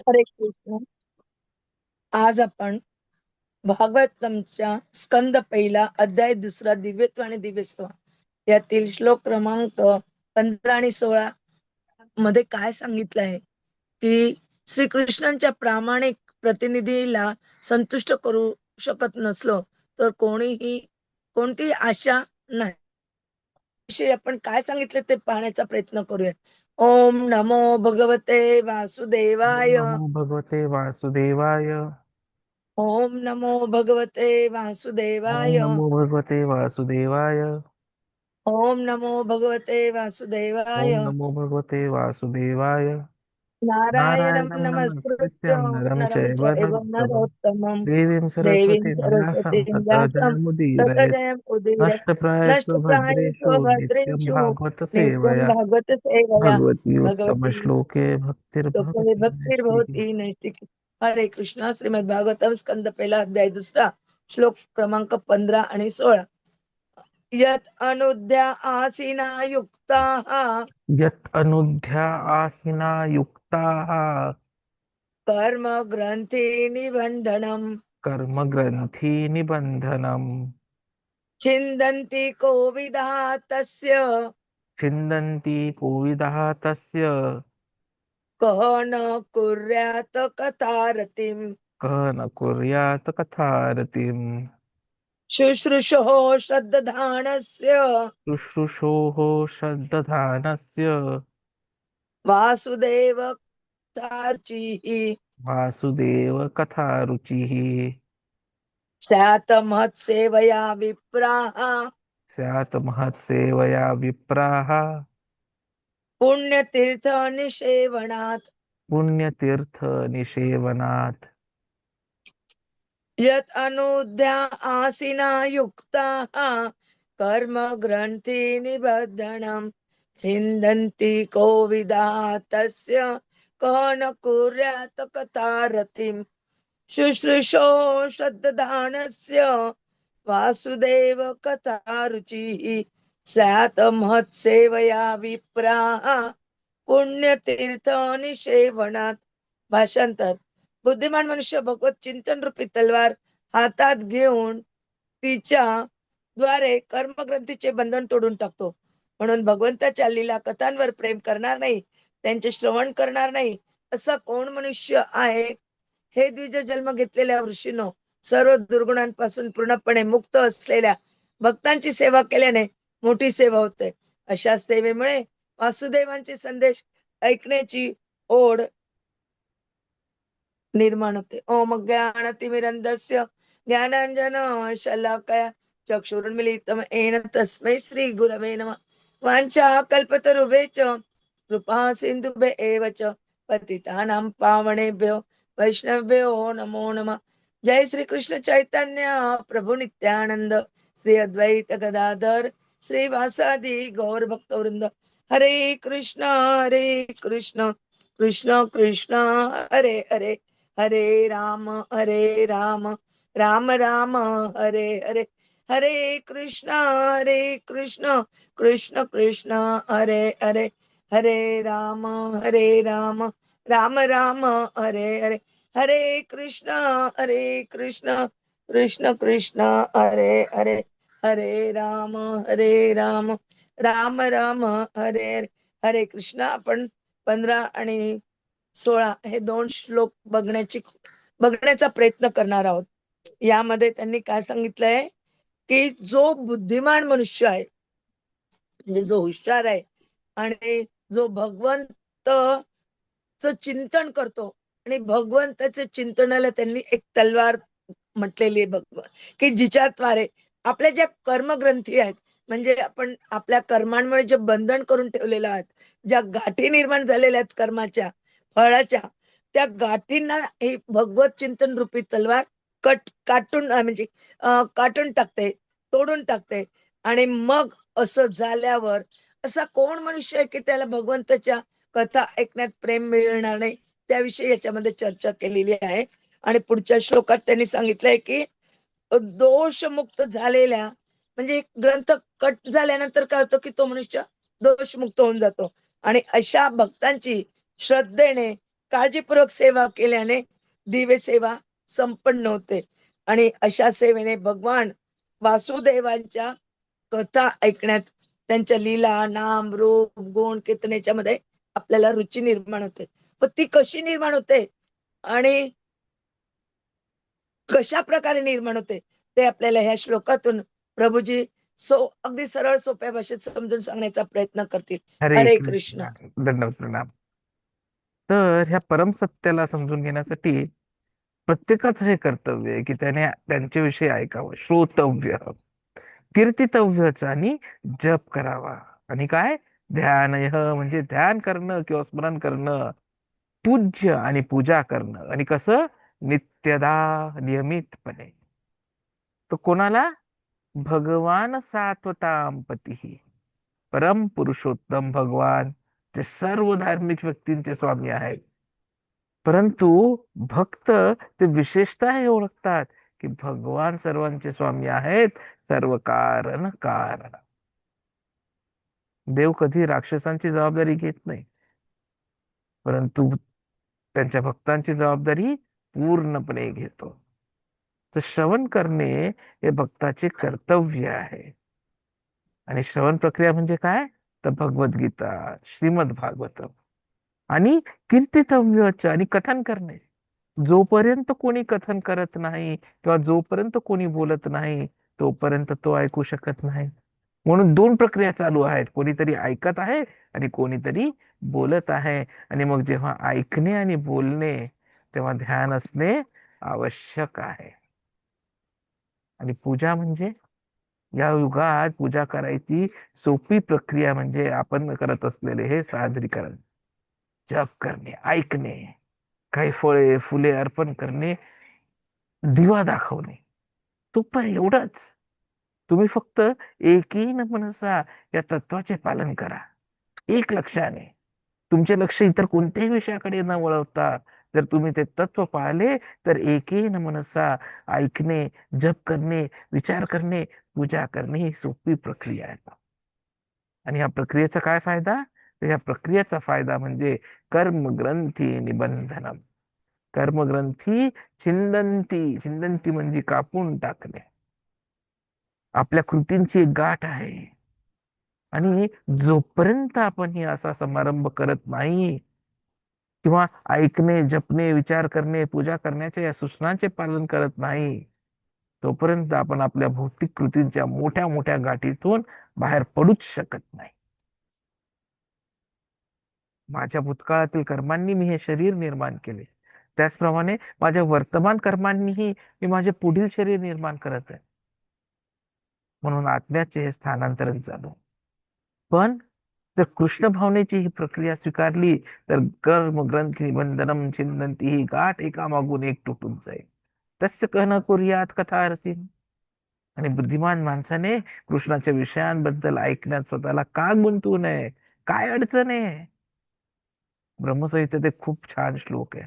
हरे कृष्ण आज आपण भागवतमच्या स्कंद पहिला अध्याय दुसरा दिव्यत्व आणि दिव्यस्व. यातील श्लोक क्रमांक पंधरा आणि सोळा मध्ये काय सांगितलं आहे? की श्रीकृष्णांच्या प्रामाणिक प्रतिनिधीला संतुष्ट करू शकत नसलो तर कोणीही कोणतीही आशा नाही. विषयी आपण काय सांगितलं ते पाहण्याचा प्रयत्न करूया ओम नमो भगवते वासुदेवाय. भगवते वासुदेवाय. ओम नमो भगवते वासुदेवाय. नमो भगवते वासुदेवाय. ओम नमो भगवते वासुदेवाय. ओम नमो भगवते वासुदेवाय. नारायणं नमस्कृत्य नरं चैव नरोत्तमं देवीं देवीं सरस्वतीं व्यासं ततो जयमुदीरयेत् नष्टप्रायेषु नष्टप्रायेषु भद्रेषु नित्यं भद्रेषु भागवत नित्यं उत्तमश्लोके लोके भक्तिर्भवति नैष्टिकी भक्तिर्भवती नैष्टिकी हरे कृष्णा श्रीमद भागवतम स्कंद पहिला अध्याय दुसरा श्लोक क्रमांक पंधरा आणि सोळा यत अनुद्या आसीना युक्ता यत् अनुध्या आसिना युक्ताः कर्म ग्रंथी निबंधनम कर्मग्रन्थी निबन्धनम् छिन्दन्ति कोविदा तस्य। छिन्दन्ति कोविदः तस्य। कः न कुर्यात् कथारतिम्। कः न कुर्यात् कथारतिम्। शुश्रूषोः श्रद्धानस्य। शुश्रूषोः श्रद्दधानस्य वासुदेव तार्चिः वासुदेव कथारुचिः। स्यात् महत्सेवया विप्राः। स्यात् महत्सेवया विप्राः। पुण्यतीर्थनिषेवणात्। पुण्यतीर्थनिषेवनात् यत् अनुद्या आसिना युक्ताः। कर्म ग्रन्थि निबद्धनम्। छिन्दन्ति कोविदा तस्य कः न कुर्यात् कथारथिम् शुश्रूषो श्रद्धानस्य वासुदेव कथारुचिः स्यात् महत्सेवया विप्राः पुण्यतीर्थनिषेवणात्। भाषांतर बुद्धिमान मनुष्य भगवत चिंतन रूपी तलवार हातात घेऊन तिच्या द्वारे कर्मग्रंथीचे बंधन तोडून टाकतो। म्हणून भगवंताच्या लीला कथांवर प्रेम करणार नाही त्यांचे श्रवण करणार नाही असा कोण मनुष्य आहे? हे द्विज जन्म घेतलेल्या ऋषीनो सर्व दुर्गुणांपासून पूर्णपणे मुक्त असलेल्या भक्तांची सेवा केल्याने मोठी सेवा होते. अशा सेवेमुळे वासुदेवांचे संदेश ऐकण्याची ओढ निर्माण होते. ओम ज्ञानतिमिरंदस्य ज्ञानांजन शलाकया चक्षुरुन्मिलितम येन तस्मै श्री गुरवे नमः. वाञ्छा कल्पतरुभे च कृपा सिन्धुभे एव च पतितानां पावणेभ्यो वैष्णवभ्यो नमो नमः। जय श्री कृष्ण चैतन्य प्रभु नित्यानंद श्री अद्वैत गदाधर श्री वासादि गौर भक्त हरे कृष्ण हरे कृष्ण कृष्ण कृष्ण हरे हरे हरे राम हरे राम राम राम हरे हरे। हरे कृष्ण हरे कृष्ण कृष्ण कृष्ण हरे हरे हरे राम हरे राम राम राम हरे हरे हरे कृष्ण हरे कृष्ण कृष्ण कृष्ण हरे हरे हरे राम हरे राम राम राम हरे हरे हरे कृष्ण. आपण पंधरा आणि सोळा हे दोन श्लोक बघण्याची बघण्याचा प्रयत्न करणार आहोत. यामध्ये त्यांनी काय सांगितलंय? की जो बुद्धिमान मनुष्य आहे म्हणजे जो हुशार आहे आणि जो भगवंत चिंतन करतो आणि भगवंताच्या चिंतनाला त्यांनी एक तलवार म्हटलेली आहे भगवान की जिच्याद्वारे आपल्या ज्या कर्मग्रंथी आहेत म्हणजे आपण आपल्या कर्मांमुळे जे बंधन करून ठेवलेलं आहेत ज्या गाठी निर्माण झालेल्या आहेत कर्माच्या फळाच्या त्या गाठींना हे भगवत चिंतन रूपी तलवार कट काटून म्हणजे काटून टाकते तोडून टाकते. आणि मग असं झाल्यावर असा कोण मनुष्य आहे की त्याला भगवंताच्या कथा ऐकण्यात प्रेम मिळणार नाही? त्याविषयी याच्यामध्ये चर्चा केलेली आहे. आणि पुढच्या श्लोकात त्यांनी सांगितलंय की दोषमुक्त झालेल्या म्हणजे एक ग्रंथ कट झाल्यानंतर काय होतं की तो मनुष्य दोषमुक्त होऊन जातो. आणि अशा भक्तांची श्रद्धेने काळजीपूर्वक सेवा केल्याने दिव्य सेवा संपन्न होते. आणि अशा सेवेने भगवान वासुदेवांच्या कथा ऐकण्यात त्यांच्या लीला नाम रूप गुण कीर्तनेच्या मध्ये आपल्याला रुची निर्माण होते. पण ती कशी निर्माण होते? आणि कशा प्रकारे निर्माण होते? ते आपल्याला ह्या श्लोकातून प्रभूजी सो अगदी सरळ सोप्या भाषेत समजून सांगण्याचा प्रयत्न करतील. हरे कृष्ण. दंडवत प्रणाम. तर ह्या परमसत्याला समजून घेण्यासाठी प्रत्येकाचं हे कर्तव्य आहे की त्याने त्यांच्याविषयी ऐकावं. श्रोतव्य. कीर्तितव्यच आणि जप करावा. आणि काय? ध्यान म्हणजे ध्यान करणं किंवा स्मरण करणं. पूज्य आणि पूजा करणं. आणि कसं? नित्यदा नियमितपणे. तो कोणाला? भगवान सात्वतांपती परम पुरुषोत्तम भगवान. जे सर्व धार्मिक व्यक्तींचे स्वामी आहेत. परंतु भक्त ते विशेषतः हे ओळखतात की भगवान सर्वांचे स्वामी आहेत सर्व कारण कारण. देव कधी राक्षसांची जबाबदारी घेत नाही. परंतु त्यांच्या भक्तांची जबाबदारी पूर्णपणे घेतो. तर श्रवण करणे हे भक्ताचे कर्तव्य आहे. आणि श्रवण प्रक्रिया म्हणजे काय? तर भगवद्गीता श्रीमद भागवत आणि कीर्तितव्यच आणि कथन करणे. जोपर्यंत कोणी कथन करत नाही किंवा जोपर्यंत कोणी बोलत नाही तोपर्यंत तो ऐकू शकत नाही. म्हणून दोन प्रक्रिया चालू आहेत. कोणीतरी ऐकत आहे आणि कोणीतरी बोलत आहे. आणि मग जेव्हा ऐकणे आणि बोलणे तेव्हा ध्यान असणे आवश्यक आहे. आणि पूजा म्हणजे? या युगात पूजा करायची सोपी प्रक्रिया म्हणजे आपण करत असलेले हे सादरीकरण. जप करणे ऐकणे काही फळे फुले अर्पण करणे दिवा दाखवणे. तो पण एवढंच. तुम्ही फक्त एकही मनसा या तत्वाचे पालन करा. एक लक्षाने. तुमचे लक्ष इतर कोणत्याही विषयाकडे न वळवता जर तुम्ही ते तत्व पाळले तर एकही मनसा ऐकणे जप करणे विचार करणे पूजा करणे ही सोपी प्रक्रिया आहे. आणि या प्रक्रियेचा काय फायदा? तर या प्रक्रियेचा फायदा म्हणजे कर्मग्रंथी निबंधनम. कर्मग्रंथी छिंदंती. छिंदंती म्हणजे कापून टाकणे. आपल्या कृतींची एक गाठ आहे. आणि जोपर्यंत आपण ही असा समारंभ करत नाही किंवा ऐकणे जपणे विचार करणे पूजा करण्याच्या या सूचनांचे पालन करत नाही तोपर्यंत आपण आपल्या भौतिक कृतींच्या मोठ्या मोठ्या गाठीतून बाहेर पडूच शकत नाही. माझ्या भूतकाळातील कर्मांनी मी हे शरीर निर्माण केले. त्याचप्रमाणे माझ्या वर्तमान कर्मांनीही मी माझे पुढील शरीर निर्माण करत आहे. म्हणून आत्म्याचे हे स्थानांतरण चालू. पण जर कृष्ण भावनेची ही प्रक्रिया स्वीकारली तर कर्म ग्रंथी बंधनम छिंदंती ही गाठ एकामागून एक तुटून जाईल. तस्य कहन करूयात कथा अर्थी आणि बुद्धिमान माणसाने कृष्णाच्या विषयांबद्दल ऐकण्यात स्वतःला का गुंतवू नये? काय अडचण आहे? ब्रह्मसंहितेत एक खूप छान श्लोक आहे.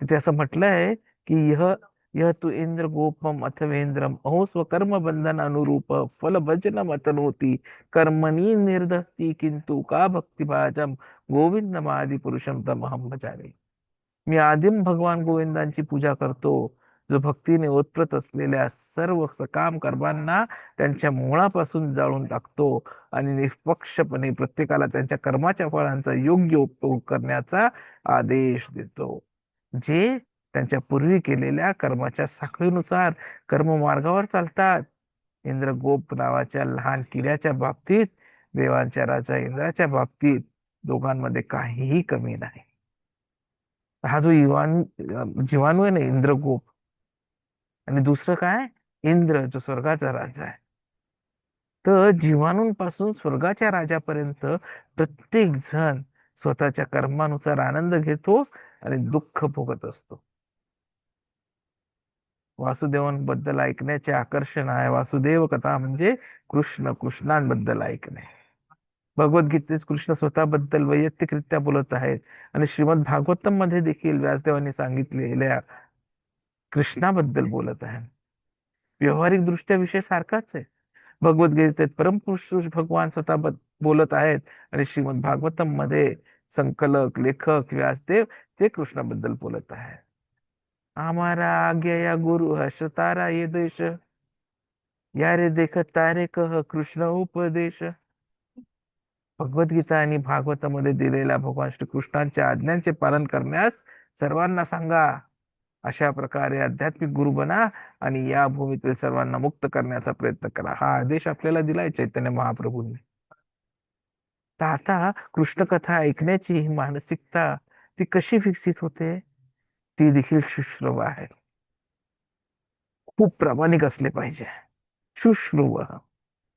तिथे असं म्हटलंय की यह यह तु इंद्र गोपम अथवेंद्रम अहो स्वकर्म बंधन अनुरूप फल भजन मतनोती कर्मणी निर्धस्ती किंतु का भक्तिभाजम गोविंद गोविंदमादि पुरुषम तमहम भजावे मी आदिम भगवान गोविंदांची पूजा करतो जो भक्तीने ओतप्रत असलेल्या सर्व सकाम कर्मांना त्यांच्या मुळापासून जाळून टाकतो आणि निष्पक्षपणे प्रत्येकाला त्यांच्या कर्माच्या फळांचा योग्य उपयोग करण्याचा आदेश देतो. जे त्यांच्या पूर्वी केलेल्या कर्माच्या साखळीनुसार कर्ममार्गावर चालतात. इंद्रगोप नावाच्या लहान किड्याच्या बाबतीत देवांच्या राजा इंद्राच्या बाबतीत दोघांमध्ये काहीही कमी नाही. हा जो युवान जीवाणू आहे ना इंद्रगोप आणि दुसरं काय? इंद्र जो स्वर्गाचा राजा आहे. तर जीवाणूंपासून स्वर्गाच्या राजापर्यंत प्रत्येक जण स्वतःच्या कर्मानुसार आनंद घेतो आणि दुःख भोगत असतो. वासुदेवांबद्दल ऐकण्याचे आकर्षण आहे. वासुदेव कथा म्हणजे कृष्ण कृष्णांबद्दल ऐकणे. भगवद्गीतेत कृष्ण स्वतःबद्दल वैयक्तिकरित्या बोलत आहेत. आणि श्रीमद भागवतममध्ये देखील व्यासदेवांनी सांगितलेल्या कृष्णाबद्दल बोलत आहे. व्यवहारिक दृष्ट्या विषय सारखाच आहे. भगवद्गीतेत परमपुरुष भगवान स्वतः बोलत आहेत. आणि श्रीमद भागवतममध्ये संकलक लेखक व्यासदेव ते कृष्णाबद्दल बोलत आहे आम्हाला आज्ञा या गुरु हर्ष तारा ये देश. या रे देख तारे कह कृष्ण उपदेश. भगवद्गीता आणि भागवतामध्ये दिलेल्या भगवान श्री कृष्णांच्या आज्ञांचे पालन करण्यास सर्वांना सांगा. अशा प्रकारे आध्यात्मिक गुरु बना आणि या भूमीतील सर्वांना मुक्त करण्याचा प्रयत्न करा. हा आदेश आपल्याला दिलाय चैतन्य महाप्रभूंनी. तर आता कृष्ण कथा ऐकण्याची ही मानसिकता ती कशी विकसित होते? ती देखील शुश्रव आहे. खूप प्रामाणिक असले पाहिजे. शुश्रुव.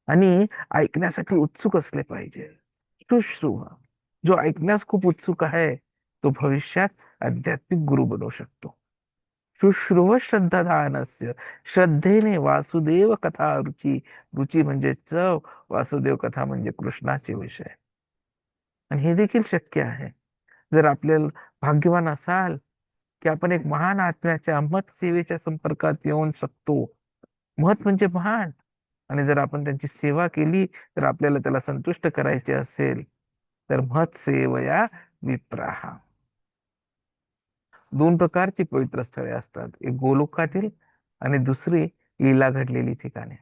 आणि ऐकण्यासाठी उत्सुक असले पाहिजे. शुश्रुव. जो ऐकण्यास खूप उत्सुक आहे तो भविष्यात आध्यात्मिक गुरु बनवू शकतो. शुश्रुव श्रद्धाधानस्य श्रद्धेने वासुदेव कथा रुची. रुची म्हणजे चव वासुदेव कथा म्हणजे कृष्णाचे विषय. आणि हे देखील शक्य आहे. जर आपल्याला भाग्यवान असाल की आपण एक महान आत्म्याच्या मत सेवेच्या संपर्कात येऊन शकतो. मत म्हणजे महान. आणि जर आपण त्यांची सेवा केली तर आपल्याला त्याला संतुष्ट करायचे असेल तर महत् सेवया विप्राहा. दोन प्रकारची पवित्र स्थळे असतात. एक गोलोकातील आणि दुसरी लीला घडलेली ठिकाणे.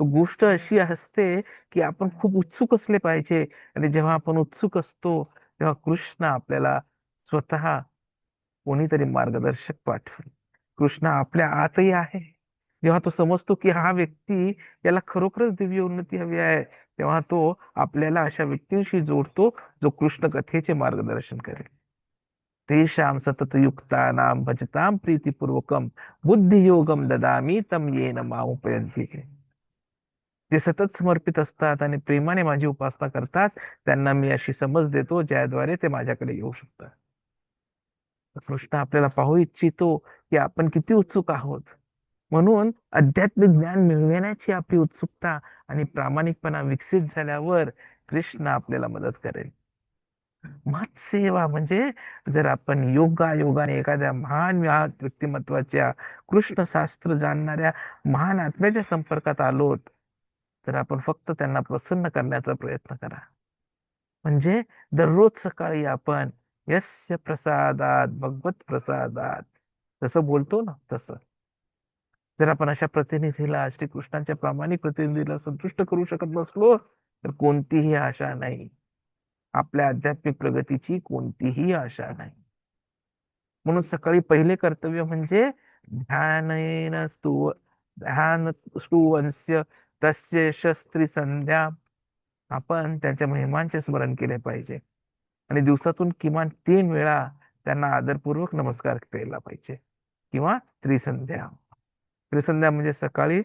गोष्ट अशी असते की आपण खूप उत्सुक असले पाहिजे आणि जेव्हा आपण उत्सुक असतो तेव्हा कृष्ण आपल्याला स्वतः कोणीतरी मार्गदर्शक पाठवेल. कृष्ण आपल्या आतही आहे. जेव्हा तो समजतो की हा व्यक्ती याला खरोखरच दिव्य उन्नती हवी आहे तेव्हा तो आपल्याला अशा व्यक्तींशी जोडतो जो कृष्ण कथेचे मार्गदर्शन करेल. तेषां सततयुक्तानां भजतां प्रीतिपूर्वकं बुद्धियोगम ददामी तम येन मामुपयन्ति जे सतत समर्पित असतात आणि प्रेमाने माझी उपासना करतात त्यांना मी अशी समज देतो ज्याद्वारे ते माझ्याकडे येऊ शकतात। कृष्ण आपल्याला पाहू इच्छितो की आपण किती उत्सुक आहोत। म्हणून आध्यात्मिक ज्ञान मिळवण्याची आपली उत्सुकता आणि प्रामाणिकपणा विकसित झाल्यावर कृष्ण आपल्याला मदत करेल। सेवा म्हणजे जर आपण योगा योगाने एखाद्या महान व्यक्तिमत्वाच्या कृष्ण शास्त्र जाणणाऱ्या महान आत्म्याच्या संपर्कात आलोत तर आपण फक्त त्यांना प्रसन्न करण्याचा प्रयत्न करा. म्हणजे दररोज सकाळी आपण यस्य प्रसादात भगवत प्रसादात जसं बोलतो ना तसं. जर आपण अशा प्रतिनिधीला श्रीकृष्णांच्या प्रामाणिक प्रतिनिधीला संतुष्ट करू शकत नसलो तर कोणतीही आशा नाही. आपल्या आध्यात्मिक प्रगतीची कोणतीही आशा नाही. म्हणून सकाळी पहिले कर्तव्य म्हणजे ध्यान स्तु ध्यान स्तुवंस्य तस्य शस्त्री संध्या आपण त्यांच्या महिमांचे स्मरण केले पाहिजे. आणि दिवसातून किमान तीन वेळा त्यांना आदरपूर्वक नमस्कार केला पाहिजे. किंवा त्रिसंध्या. त्रिसंध्या म्हणजे सकाळी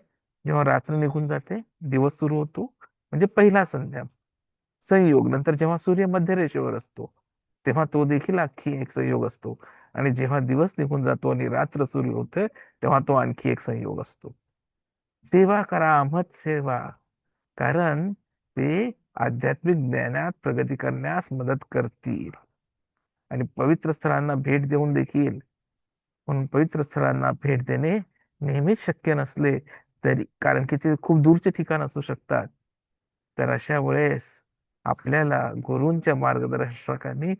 जेव्हा रात्र निघून जाते दिवस सुरू होतो म्हणजे पहिला संध्या. संयोग. नंतर जेव्हा सूर्य मध्यरेषेवर असतो तेव्हा तो देखील आणखी एक संयोग असतो. आणि जेव्हा दिवस निघून जातो आणि रात्र सुरू होते तेव्हा तो आणखी एक संयोग असतो. सेवा करा मत सेवा. कारण ते आध्यात्मिक ज्ञानात प्रगती करण्यास मदत करतील. आणि पवित्र स्थळांना भेट देऊन देखील. म्हणून पवित्र स्थळांना भेट देणे नेहमीच शक्य नसले तरी कारण की ते खूप दूरचे ठिकाण असू शकतात. तर अशा वेळेस आपल्याला गुरूंच्या मार्गदर्शकाने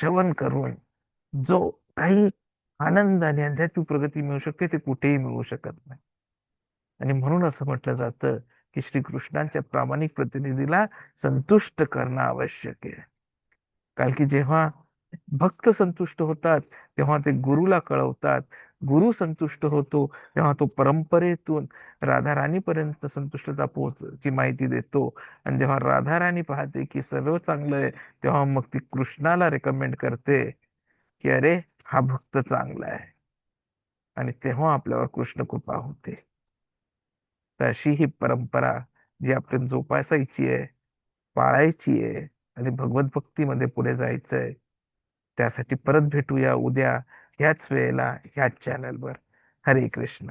श्रवण करून जो काही आनंद आणि आध्यात्मिक प्रगती मिळू शकते ते कुठेही मिळू शकत नाही. आणि म्हणून असं म्हटलं जातं की श्रीकृष्णांच्या प्रामाणिक प्रतिनिधीला संतुष्ट करणं आवश्यक आहे. कारण की जेव्हा भक्त संतुष्ट होतात तेव्हा ते गुरुला कळवतात गुरु संतुष्ट होतो तेव्हा तो परंपरेतून राधा राणीपर्यंत संतुष्टता पोहोचची माहिती देतो. आणि जेव्हा राधा राणी पाहते की सर्व चांगलं आहे तेव्हा मग ती कृष्णाला रेकमेंड करते की अरे हा भक्त चांगला आहे. आणि तेव्हा आपल्यावर कृष्ण कृपा होते. तर अशी ही परंपरा जी आपण जोपासायची आहे पाळायची आहे आणि भगवत भक्तीमध्ये पुढे जायचंय त्यासाठी परत भेटूया. उद्या ह्याच वेळेला ह्याच चॅनलवर हरे कृष्ण.